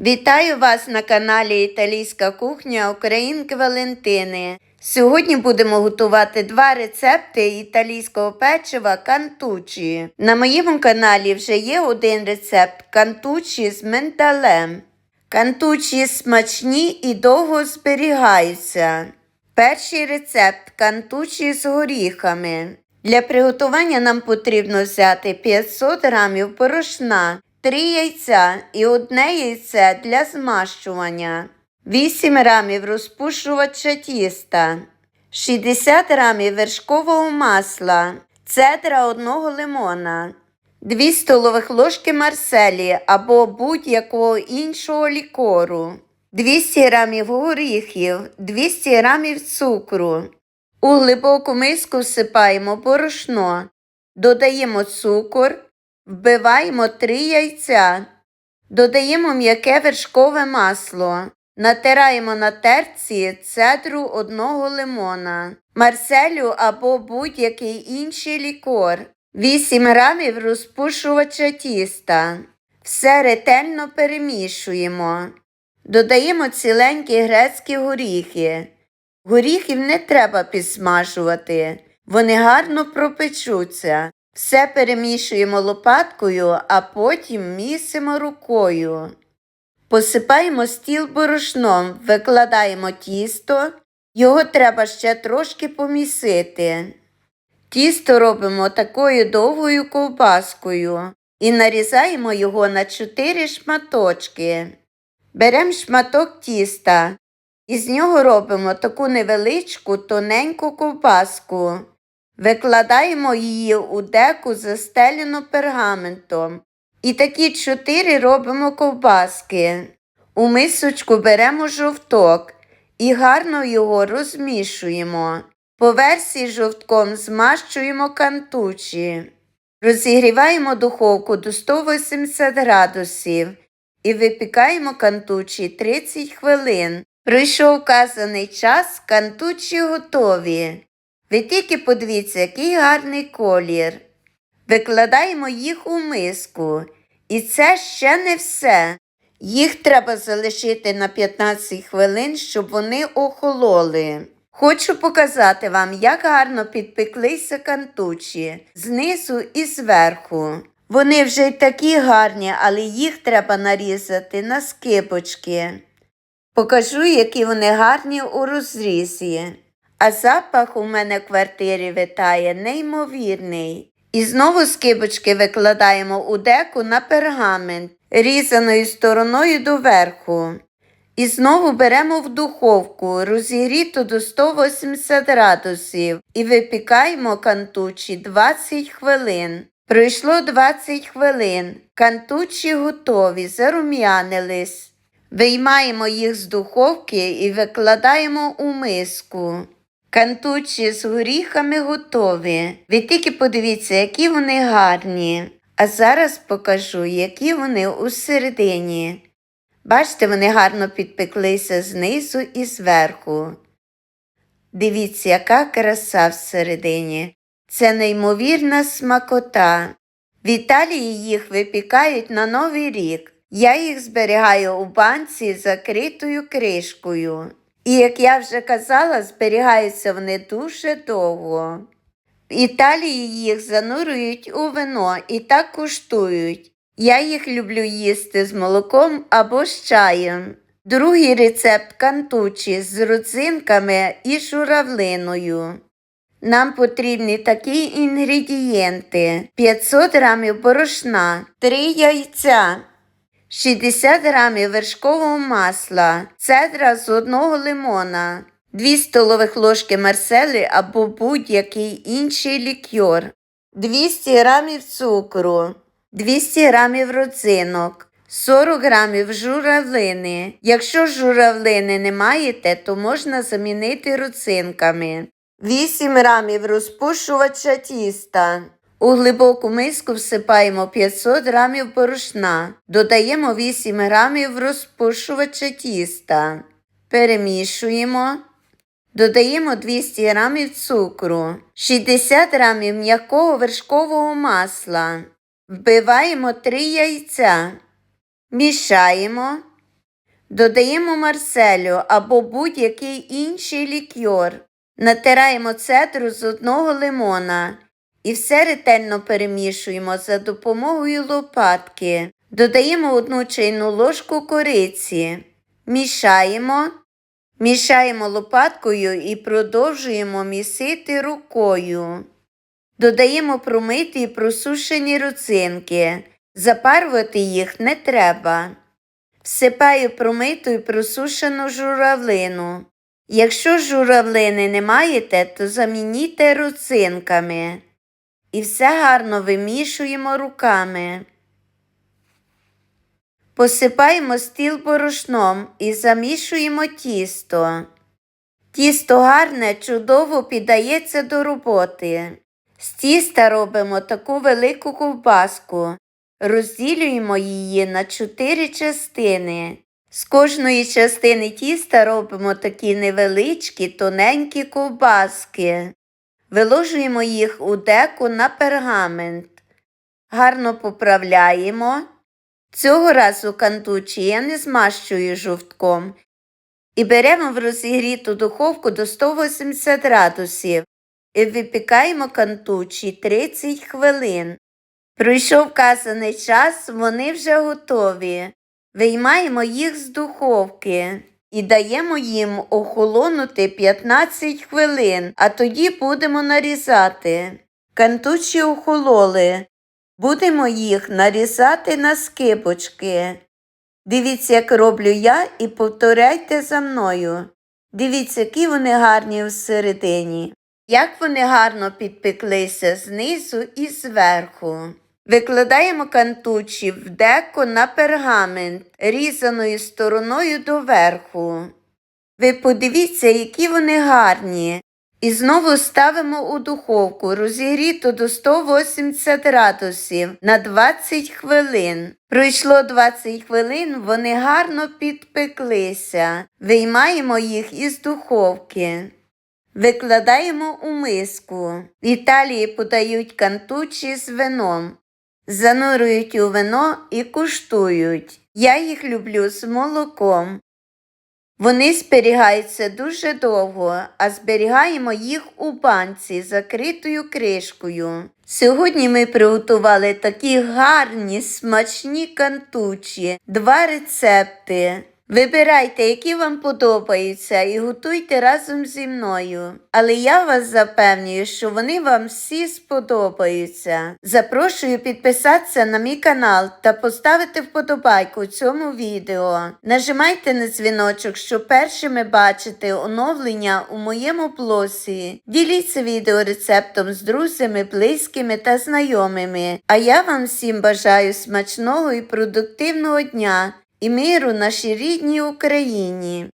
Вітаю вас на каналі Італійська кухня Українки Валентини. Сьогодні будемо готувати два рецепти італійського печива кантучі. На моєму каналі вже є один рецепт кантучі з миндалем. Кантучі смачні і довго зберігаються. Перший рецепт кантучі з горіхами. Для приготування нам потрібно взяти 500 г порошна, 3 яйця і одне яйце для змащування, 8 г розпушувача тіста, 60 г вершкового масла, цедра одного лимона, 2 столових ложки марселі або будь-якого іншого лікору, 200 г горіхів, 200 г цукру. У глибоку миску всипаємо борошно, додаємо цукор, вбиваємо 3 яйця, додаємо м'яке вершкове масло, натираємо на терці цедру одного лимона, марселю або будь-який інший лікор, 8 грамів розпушувача тіста. Все ретельно перемішуємо. Додаємо ціленькі грецькі горіхи. Горіхів не треба підсмажувати, вони гарно пропечуться. Все перемішуємо лопаткою, а потім місимо рукою. Посипаємо стіл борошном, викладаємо тісто, його треба ще трошки помісити. Тісто робимо такою довгою ковбаскою і нарізаємо його на 4 шматочки. Беремо шматок тіста. Із нього робимо таку невеличку тоненьку ковбаску. Викладаємо її у деку, застелену пергаментом. І такі чотири робимо ковбаски. У мисочку беремо жовток і гарно його розмішуємо. По версії жовтком змащуємо кантучі. Розігріваємо духовку до 180 градусів і випікаємо кантучі 30 хвилин. Пройшов вказаний час, кантучі готові. Ви тільки подивіться, який гарний колір. Викладаємо їх у миску. І це ще не все. Їх треба залишити на 15 хвилин, щоб вони охололи. Хочу показати вам, як гарно підпеклися кантучі знизу і зверху. Вони вже й такі гарні, але їх треба нарізати на скибочки. Покажу, які вони гарні у розрізі. А запах у мене в квартирі витає неймовірний. І знову скибочки викладаємо у деку на пергамент, різаною стороною доверху. І знову беремо в духовку, розігріту до 180 градусів, і випікаємо кантучі 20 хвилин. Пройшло 20 хвилин. Кантучі готові, зарум'янились. Виймаємо їх з духовки і викладаємо у миску. Кантучі з горіхами готові. Ви тільки подивіться, які вони гарні. А зараз покажу, які вони усередині. Бачите, вони гарно підпеклися знизу і зверху. Дивіться, яка краса всередині. Це неймовірна смакота. В Італії їх випікають на Новий рік. Я їх зберігаю у банці з закритою кришкою. І, як я вже казала, зберігаються вони дуже довго. В Італії їх занурюють у вино і так куштують. Я їх люблю їсти з молоком або з чаєм. Другий рецепт кантучі з родзинками і журавлиною. Нам потрібні такі інгредієнти: 500 г борошна, 3 яйця, 60 г вершкового масла, цедра з одного лимона, 2 столових ложки марсели або будь-який інший лікьор, 200 г цукру, 200 г родзинок, 40 г журавлини. Якщо журавлини не маєте, то можна замінити родзинками. 8 грамів розпушувача тіста. У глибоку миску всипаємо 500 грамів борошна, додаємо 8 грамів розпушувача тіста, перемішуємо, додаємо 200 грамів цукру, 60 грамів м'якого вершкового масла, вбиваємо 3 яйця, мішаємо. Додаємо марселю або будь-який інший лікьор. Натираємо цедру з одного лимона і все ретельно перемішуємо за допомогою лопатки. Додаємо одну чайну ложку кориці. Мішаємо. Мішаємо лопаткою і продовжуємо місити рукою. Додаємо промиті і просушені роцинки. Запарувати їх не треба. Всипаю промиту і просушену журавлину. Якщо журавлини не маєте, то замініть роцинками. І все гарно вимішуємо руками. Посипаємо стіл борошном і замішуємо тісто. Тісто гарне, чудово піддається до роботи. З тіста робимо таку велику ковбаску. Розділюємо її на чотири частини. З кожної частини тіста робимо такі невеличкі тоненькі ковбаски. Виложуємо їх у деку на пергамент. Гарно поправляємо. Цього разу кантучі я не змащую жовтком. І беремо в розігріту духовку до 180 градусів і випікаємо кантучі 30 хвилин. Пройшов вказаний час, вони вже готові. Виймаємо їх з духовки і даємо їм охолонути 15 хвилин, а тоді будемо нарізати. Кантучі охололи. Будемо їх нарізати на скибочки. Дивіться, як роблю я, і повторяйте за мною. Дивіться, які вони гарні всередині. Як вони гарно підпеклися знизу і зверху. Викладаємо кантучі в деко на пергамент різаною стороною доверху. Ви подивіться, які вони гарні. І знову ставимо у духовку розігріту до 180 градусів на 20 хвилин. Пройшло 20 хвилин, вони гарно підпеклися. Виймаємо їх із духовки. Викладаємо у миску. В Італії подають кантучі з вином. Занурюють у вино і куштують. Я їх люблю з молоком. Вони зберігаються дуже довго, а зберігаємо їх у банці закритою кришкою. Сьогодні ми приготували такі гарні, смачні кантучі, два рецепти. Вибирайте, які вам подобаються, і готуйте разом зі мною. Але я вас запевнюю, що вони вам всі сподобаються. Запрошую підписатися на мій канал та поставити вподобайку цьому відео. Нажимайте на дзвіночок, щоб першими бачити оновлення у моєму блозі. Діліться відео рецептом з друзями, близькими та знайомими. А я вам всім бажаю смачного і продуктивного дня і миру нашій рідній Україні.